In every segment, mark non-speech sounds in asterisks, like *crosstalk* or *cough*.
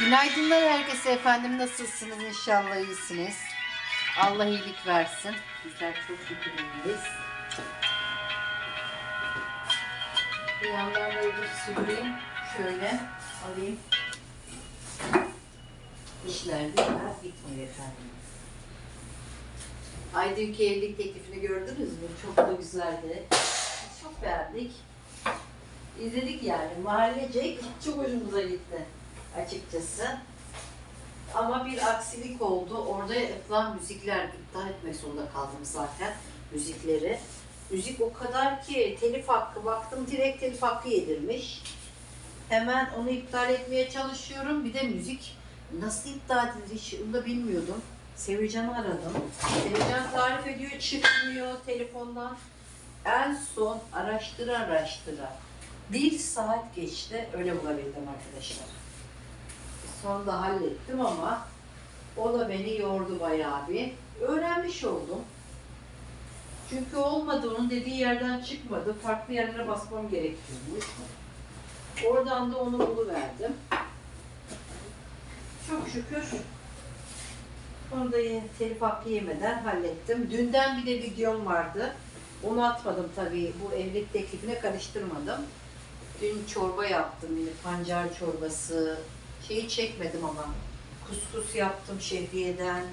Günaydınlar herkese efendim. Nasılsınız? İnşallah iyisiniz. Allah iyilik versin. Bizler çok şükür iyiyiz. Bir yandan böyle bir süpüreyim. Şöyle alayım. İşler biraz gitmiyor efendim. Ay dünkü evlilik teklifini gördünüz mü? Çok da güzeldi. Çok beğendik. İzledik yani. Mahallecek çok hoşumuza gitti açıkçası. Ama bir aksilik oldu. Orada yapılan müzikler iptal etmek zorunda kaldım zaten müzikleri. Müzik o kadar ki telif hakkı baktım direkt telif hakkı yedirmiş. Hemen onu iptal etmeye çalışıyorum. Bir de müzik nasıl iptal edilir hiç onu da bilmiyordum. Sevican'ı aradım. Sevican tarif ediyor çıkmıyor telefondan. En son araştıra araştıra bir saat geçti öyle bulabildim arkadaşlar. Sonunda hallettim ama o da beni yordu bayağı bir. Öğrenmiş oldum. Çünkü olmadı onun dediği yerden çıkmadı. Farklı yerlere basmam gerekiyormuş. Oradan da onu buluverdim. Çok şükür onu da telif hakkı yemeden hallettim. Dünden bir de videom vardı. Onu atmadım tabii. Bu evlilik teklifine karıştırmadım. Dün çorba yaptım yine pancar çorbası. Şeyi çekmedim ama. Kuskus yaptım şehriyeden.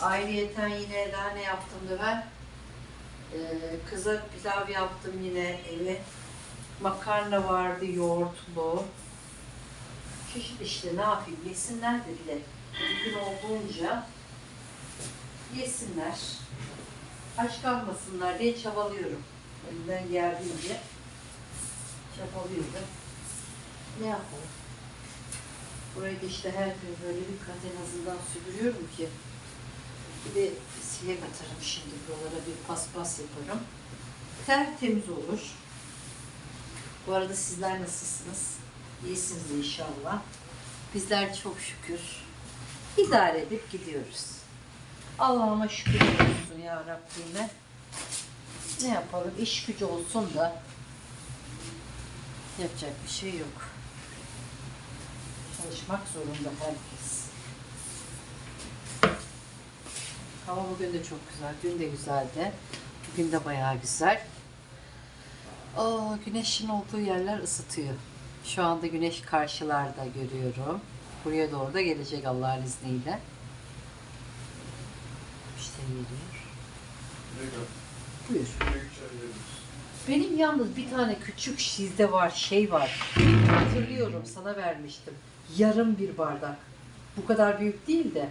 Ayrıyeten yine daha ne yaptım da ben? Ee, kıza pilav yaptım yine eve. Makarna vardı yoğurtlu. Çeşit işte ne yapayım yesinler de bile. Bugün olduğunca yesinler. Aç kalmasınlar diye çabalıyorum. Elimden geldiğince çabalıyordum. Ne yapalım? Burayı da işte her gün böyle bir kat en azından süpürüyorum ki. Bir de silek atarım şimdi buralara bir paspas yaparım. Tertemiz olur. Bu arada sizler nasılsınız? İyisiniz inşallah. Bizler çok şükür idare edip gidiyoruz. Allah'ıma şükür olsun ya Rabbime. Ne yapalım? İş gücü olsun da yapacak bir şey yok. Çalışmak zorunda herkes. Hava bugün de çok güzel. Dün de güzeldi. Bugün de bayağı güzel. Oo, güneşin olduğu yerler ısıtıyor. Şu anda güneş karşılarda görüyorum. Buraya doğru da gelecek Allah'ın izniyle. İşte geliyor. Buyur. Benim yalnız bir tane küçük sizde var şey var. Hatırlıyorum sana vermiştim. Yarım bir bardak. Bu kadar büyük değil de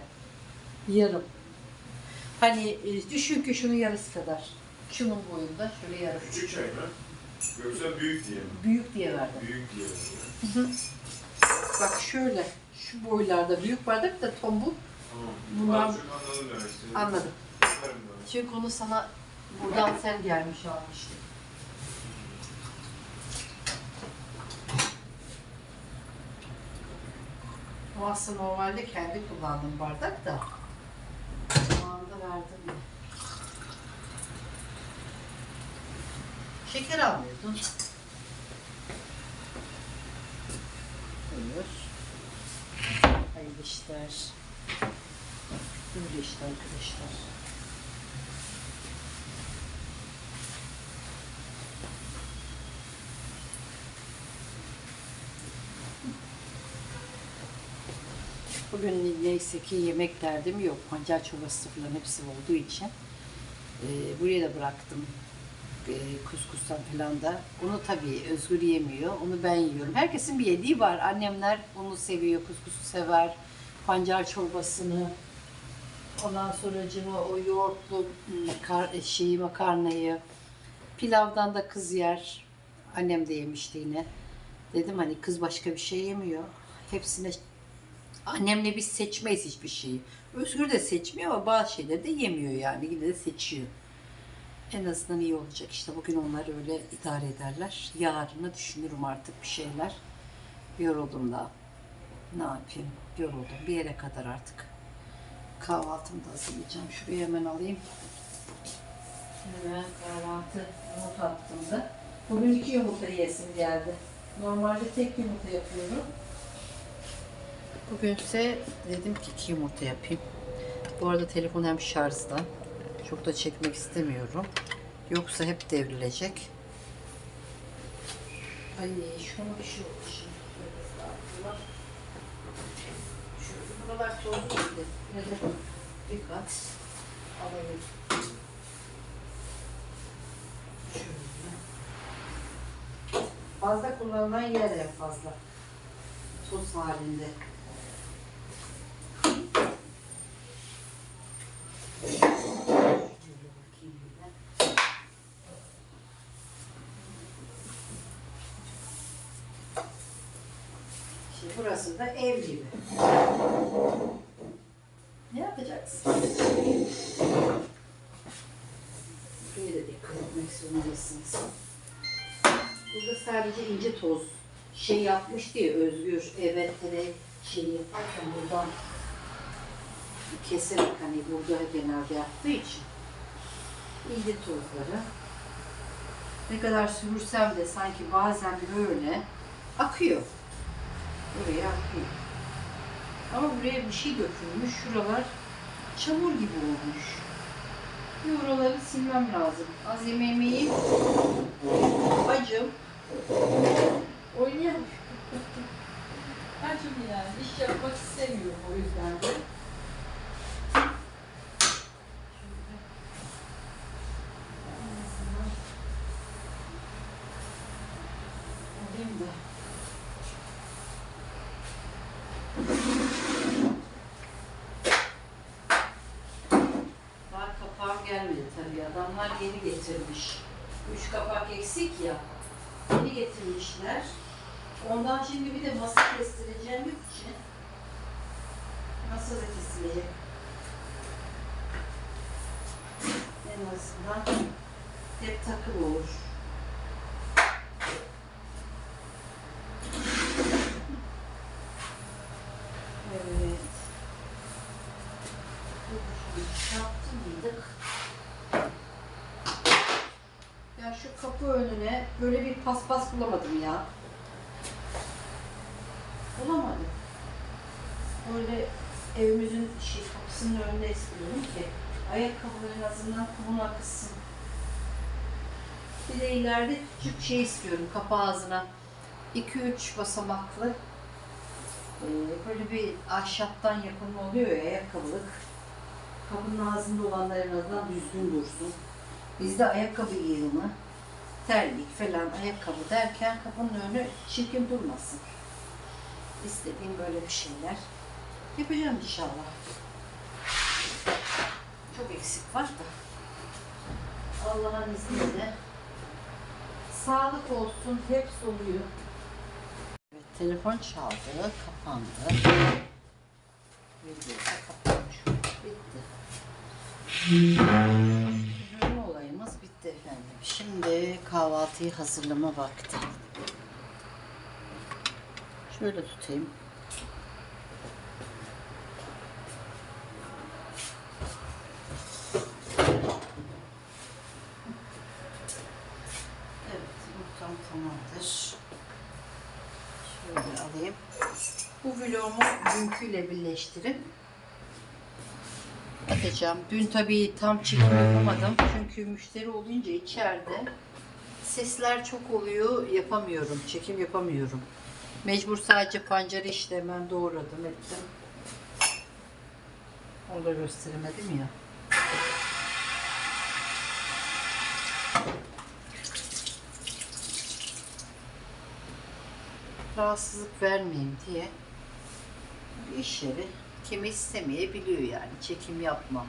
yarım. Hani e, düşün ki şunun yarısı kadar. Şunun boyunda şöyle yarım. Küçük çay mı? Yoksa büyük diye mi? Büyük diye verdim. Büyük diye. Bak şöyle şu boylarda büyük bardak da tombul. Tamam. Bunlar- anladım demek. Anladım. Yaparım ben. Çünkü onu sana buradan sen gelmiş almıştın. O aslında normalde kendi kullandığım bardak da zamanında verdim. Şeker almıyordun. Buyur. Hayırlı işler. Böyle işte arkadaşlar. Bugün neyse ki yemek derdim yok. Pancar çorbası falan hepsi olduğu için. Ee, buraya da bıraktım. Ee, kuskustan falan da. Onu tabii Özgür yemiyor. Onu ben yiyorum. Herkesin bir yediği var. Annemler onu seviyor. Kuskusu sever. Pancar çorbasını. Ondan sonra cima o yoğurtlu ım, kar, şeyi makarnayı. Pilavdan da kız yer. Annem de yemişti yine. Dedim hani kız başka bir şey yemiyor. Hepsine Annemle biz seçmeyiz hiçbir şeyi. Özgür de seçmiyor ama bazı şeyleri de yemiyor yani. Yine de seçiyor. En azından iyi olacak işte. Bugün onlar öyle idare ederler. Yarına düşünürüm artık bir şeyler. Yoruldum da. Ne yapayım? Yoruldum. Bir yere kadar artık. Kahvaltımı da hazırlayacağım. Şuraya hemen alayım. Hemen kahvaltı yumurta attım da. Bugün iki yumurta yesim geldi. Normalde tek yumurta yapıyorum. Bugünse dedim ki iki yumurta yapayım. Bu arada telefon hem şarjda. Çok da çekmek istemiyorum. Yoksa hep devrilecek. Ay şuna bir şey oldu şimdi. Buralar- Şu buralar tozluydu. Yine de bir kat alayım. Şöyle. Fazla kullanılan yer fazla. Toz halinde. Şimdi burası da ev gibi. Ne yapacaksın? Da dikkat etmek zorundasınız. Burada sadece ince toz şey yapmış diye Özgür evet hele şey yaparken buradan keserek hani burada genelde yaptığı için ince tozları ne kadar süpürsem de sanki bazen böyle akıyor. Buraya akıyor. Ama buraya bir şey dökülmüş. Şuralar çamur gibi olmuş. Bir oraları silmem lazım. Az yemeğimi yiyeyim. Acım. Oynayamıyorum. Acım *laughs* yani. İş yapmak istemiyorum o yüzden de. Alayım da. Daha kapağım gelmedi tabii. Adamlar yeni getirmiş. Üç kapak eksik ya. Yeni getirmişler. Ondan şimdi bir de masa kestireceğim için masa da kesilecek. En azından hep takım olur. Evet. Yaptı mıydık? Ya şu kapı önüne böyle bir paspas bulamadım ya. Bulamadım. Böyle evimizin şey, kapısının önünde istiyorum ki ayakkabıları en azından kumun akısın. Bir de ileride küçük şey istiyorum kapı ağzına. 2-3 basamaklı ee, böyle bir ahşaptan yapılma oluyor ya ayakkabılık. Kapının ağzında olanlar en azından düzgün dursun. Bizde ayakkabı yığını, terlik falan ayakkabı derken kapının önü çirkin durmasın. İstediğim böyle bir şeyler. Yapacağım inşallah. Çok eksik var da. Allah'ın izniyle. Sağlık olsun, hep oluyor. Evet, telefon çaldı, kapandı. Video da kapanmış. Bitti. Efendim. Şimdi kahvaltıyı hazırlama vakti. Şöyle tutayım. Evet, yumurtam tamamdır. Şöyle alayım. Bu vlogumu dünküyle birleştirip atacağım. Dün tabii tam çekim yapamadım. Çünkü müşteri olunca içeride sesler çok oluyor. Yapamıyorum. Çekim yapamıyorum. Mecbur sadece pancarı işte hemen doğradım ettim. Onu da gösteremedim ya. Rahatsızlık vermeyeyim diye iş yeri kimi istemeyebiliyor yani çekim yapmam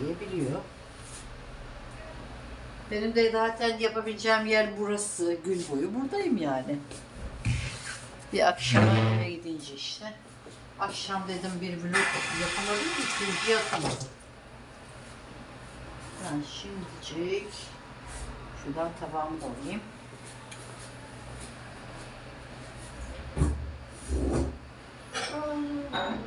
diyebiliyor. Benim de zaten yapabileceğim yer burası. Gün boyu buradayım yani. Bir akşam eve gidince işte. Akşam dedim bir vlog yapamadım, ikinci yapamadım. Ben şimdicik şuradan tabağımı alayım. Evet.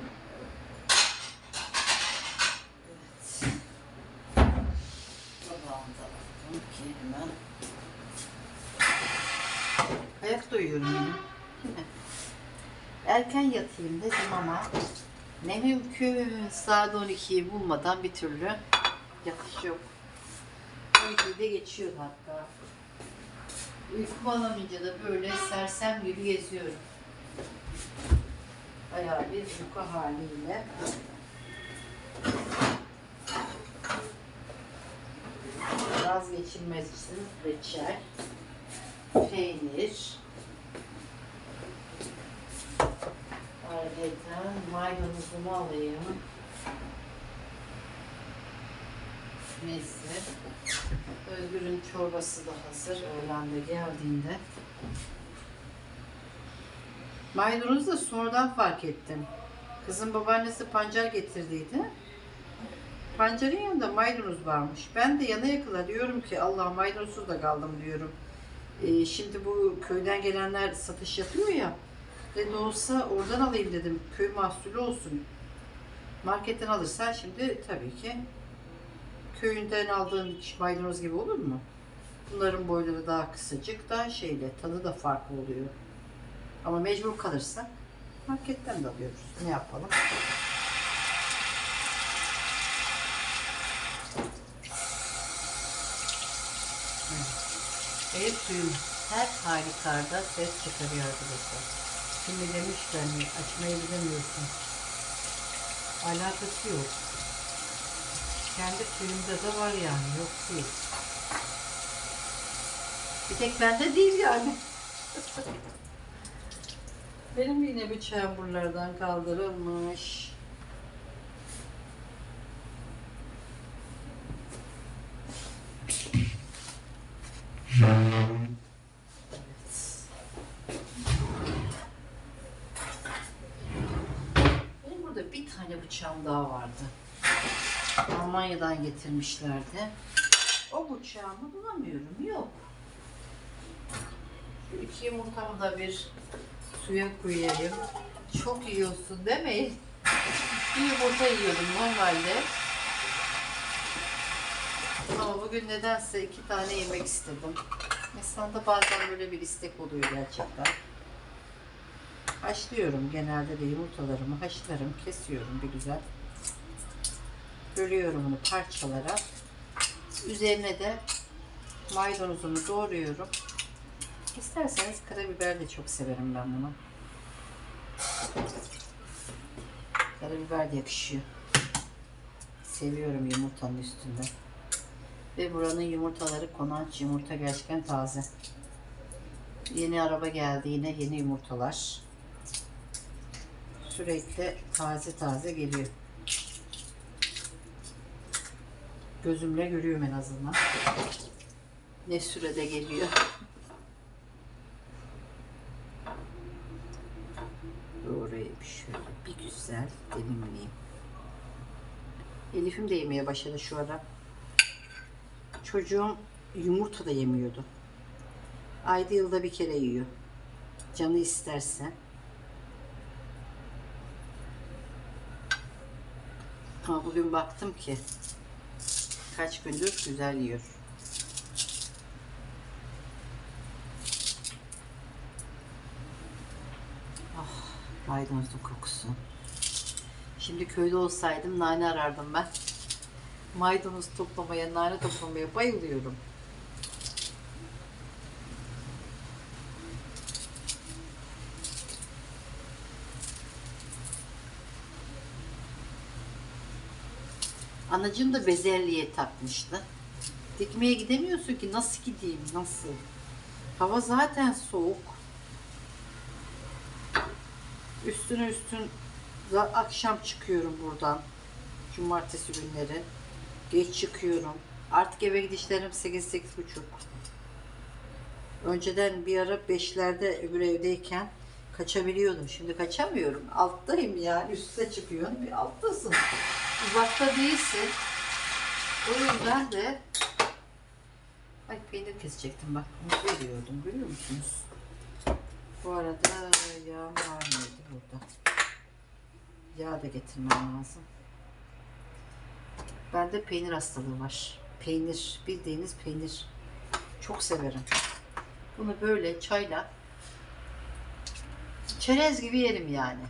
Tabağımı da aldım ki hemen. Ayakta uyuyorum yine. Yine. Erken yatayım dedim ama ne mümkün saat 12'yi bulmadan bir türlü yatış yok. 12'yi de geçiyor hatta. Uykum alamayınca da böyle sersem gibi geziyorum. Bayağı bir uyku haliyle. Vazgeçilmez için reçel, peynir, ayrıca maydanozumu alayım. Neyse. Özgür'ün çorbası da hazır öğlende geldiğinde. Maydanozu da sonradan fark ettim. Kızın babaannesi pancar getirdiydi. Pancarın yanında maydanoz varmış. Ben de yana yakıla diyorum ki Allah maydanozsuz da kaldım diyorum. Ee, şimdi bu köyden gelenler satış yapıyor ya. Ne olsa oradan alayım dedim. Köy mahsulü olsun. Marketten alırsan şimdi tabii ki köyünden aldığın maydanoz gibi olur mu? Bunların boyları daha kısacık, daha şeyle, tadı da farklı oluyor. Ama mecbur kalırsak marketten de alıyoruz. Ne yapalım? Ev suyum her halükarda ses çıkarıyor arkadaşlar. Şimdi demişler mi açmayı bilemiyorsun. Alakası yok. Kendi suyumda da var yani yok değil. Bir tek bende değil yani. *laughs* Benim yine bıçağım buralardan kaldırılmış. Evet. Benim burada bir tane bıçağım daha vardı. Almanya'dan getirmişlerdi. O bıçağımı bulamıyorum. Yok. Şu iki yumurtamı da bir suya koyayım. Çok yiyorsun demeyin. Bir yumurta yiyordum normalde. Ama bugün nedense iki tane yemek istedim. İnsanda bazen böyle bir istek oluyor gerçekten. Haşlıyorum genelde de yumurtalarımı haşlarım, kesiyorum bir güzel. Bölüyorum onu parçalara. Üzerine de maydanozumu doğruyorum. İsterseniz karabiber de çok severim ben bunu. Karabiber de yakışıyor. Seviyorum yumurtanın üstünde. Ve buranın yumurtaları konanç yumurta gerçekten taze. Yeni araba geldi yine yeni yumurtalar. Sürekli taze taze geliyor. Gözümle görüyorum en azından. Ne sürede geliyor. Doğrayayım şöyle bir güzel dilimleyeyim. Elif'im de yemeye başladı şu ara. Çocuğum yumurta da yemiyordu. Ayda yılda bir kere yiyor. Canı isterse. Ama bugün baktım ki kaç gündür güzel yiyor. Ah, maydanozun kokusu. Şimdi köyde olsaydım nane arardım ben. Maydanoz toplamaya, nane toplamaya bayılıyorum. Anacığım da bezelliye takmıştı. Dikmeye gidemiyorsun ki nasıl gideyim nasıl? Hava zaten soğuk. Üstüne üstün akşam çıkıyorum buradan. Cumartesi günleri. Geç çıkıyorum. Artık eve gidişlerim 8 buçuk. Önceden bir ara 5'lerde öbür evdeyken kaçabiliyordum. Şimdi kaçamıyorum. Alttayım yani. Üste çıkıyorsun. Bir alttasın. Uzakta değilsin. O yüzden de Ay peynir kesecektim bak. Bunu veriyordum. Görüyor musunuz? Bu arada yağ var mıydı burada? Yağ da getirmem lazım. Bende peynir hastalığı var. Peynir, bildiğiniz peynir. Çok severim. Bunu böyle çayla Çerez gibi yerim yani.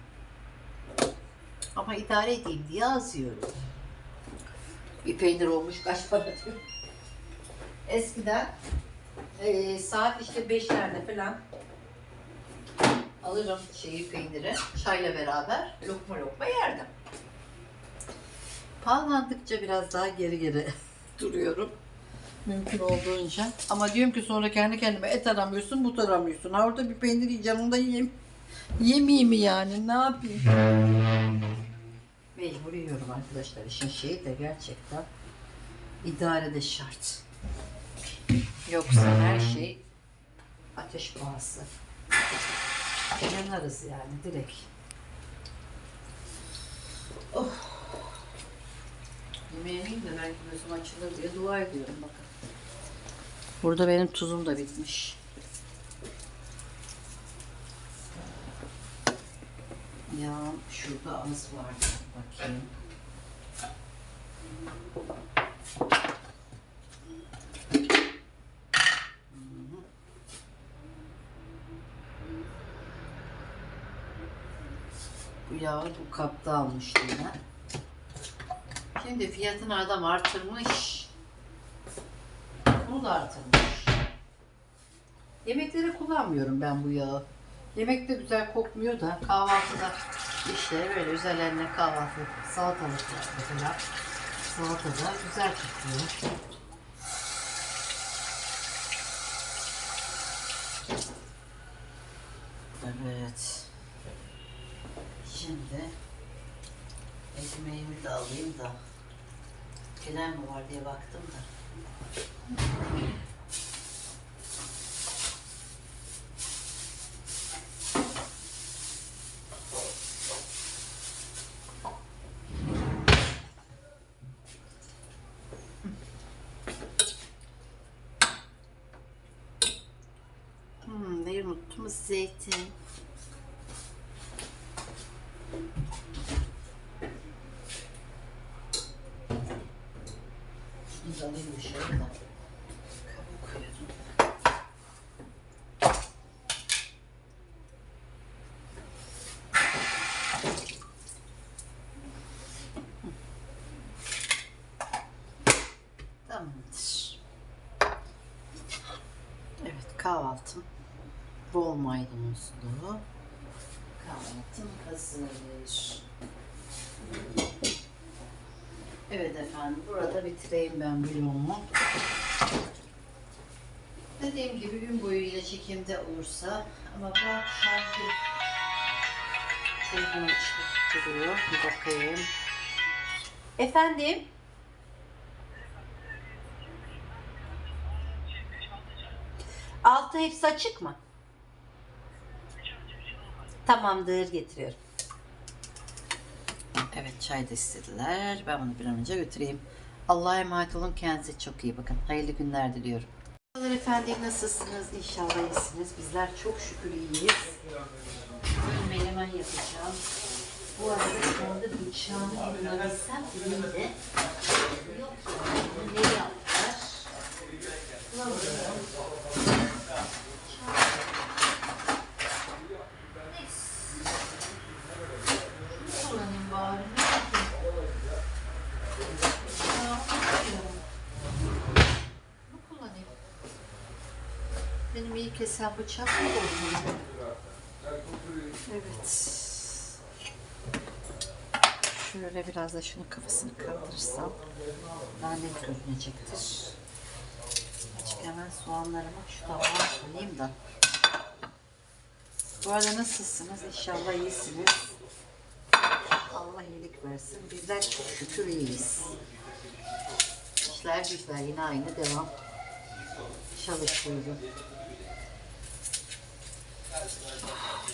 Ama idare edeyim diye az yiyorum. Bir peynir olmuş kaç para diyor. Eskiden eee, saat işte beşlerde falan alırım şeyi peyniri çayla beraber lokma lokma yerdim. Pahalandıkça biraz daha geri geri *laughs* duruyorum. Mümkün olduğunca. Ama diyorum ki sonra kendi kendime et aramıyorsun, but aramıyorsun. Ha orada bir peynir yiyeceğim, onu da yiyeyim. Yemeyeyim mi yani? Ne yapayım? Mecbur yiyorum arkadaşlar. İşin şeyi de gerçekten idare de şart. Yoksa her şey ateş pahası. Yanarız yani direkt. Oh. Yemeğim de belki gözüm açılır diye dua ediyorum bakın. Burada benim tuzum da bitmiş. Ya şurada az vardı. Bakayım. Bu yağı bu kapta almıştım ben. Şimdi fiyatını adam artırmış. Bunu da artırmış. Yemeklere kullanmıyorum ben bu yağı. Yemekte güzel kokmuyor da kahvaltıda işte böyle üzerlerine kahvaltı salatalık mesela salatada güzel kokuyor. Evet. Şimdi ekmeğimi de alayım da gelen mi var diye baktım da. Kahvaltım bol maydanozlu. Kahvaltım hazır. Evet efendim burada bitireyim ben vlogumu. Dediğim gibi gün boyu yine çekimde olursa ama bu akşamki telefon açık duruyor. Bir bakayım. Efendim? Altı hepsi açık mı? Tamamdır getiriyorum. Evet çay da istediler. Ben bunu bir an önce götüreyim. Allah'a emanet olun. Kendinize çok iyi bakın. Hayırlı günler diliyorum. Merhabalar efendim nasılsınız? İnşallah iyisiniz. Bizler çok şükür iyiyiz. Bir menemen yapacağım. Bu arada şu anda bıçağımı bulabilsem elimde. Yok. Ne yaptılar? Bulamıyorum. Neyse. Kullanayım bari. Ne yapayım? Ya, bilmiyorum. Bunu kullanayım. Benim iyi kesen bıçak mı oldu? Evet. Şöyle biraz da şunun kafasını kaldırırsam daha net görünecektir. Açık hemen soğanlarımı şu tabağa koyayım da. Bu arada nasılsınız? İnşallah iyisiniz. Allah iyilik versin. Bizler çok şükür iyiyiz. İşler güçler yine aynı devam. Çalışıyorum.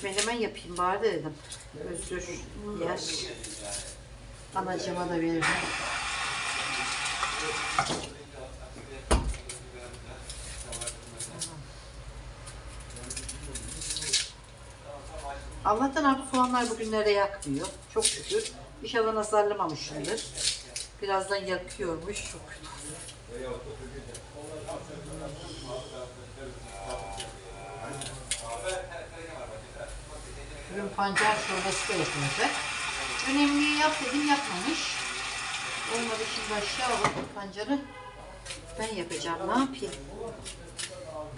Menemen yapayım bari de dedim. Özgür yer. Anacığıma da veririm. Allah'tan abi soğanlar bugünlerde yakmıyor. Çok şükür. İnşallah nazarlamamışımdır. Birazdan yakıyormuş. Çok kötü. Bugün pancar çorbası da yapılacak. Önemli yap dedim yapmamış. Olmadı şimdi aşağı alalım pancarı. Ben yapacağım ne yapayım.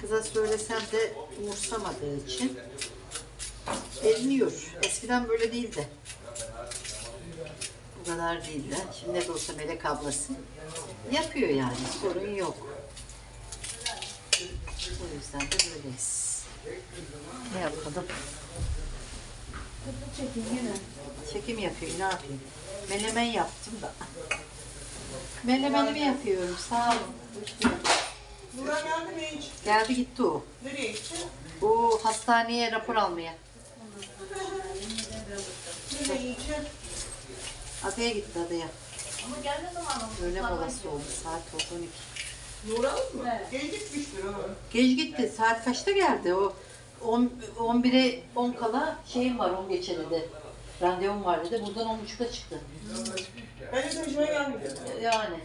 Kıza söylesem de umursamadığı için eliniyor. Eskiden böyle değildi. Bu kadar değildi. Şimdi de olsa Melek ablası yapıyor yani. Sorun yok. O yüzden de böyleyiz. Ne yapalım? Çekim yapıyor, ne yapayım? Menemen yaptım da. Menemenimi yapıyorum, sağ olun. Burak geldi mi hiç? Geldi gitti o. Nereye gitti? O hastaneye rapor almaya. Nereye gitti? Adaya gitti adaya. Öğle molası oldu, saat oldu 12. Nuran mı? Geç gitmiştir o. Geç gitti, saat kaçta geldi? O 10, 11'e 10 kala şeyim var 10 geçeli de. Randevum var dedi. Buradan 10.30'da çıktı. Ben de taşımaya gelmedim. Yani.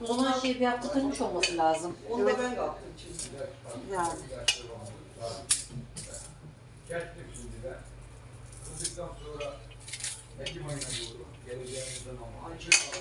O zaman şey bir hafta kırmış olması lazım. Onu da ben kalktım çünkü. Yani. Geldim şimdi ben. Kızdıktan sonra Ekim ayına doğru geleceğimizden ama yapayım ben.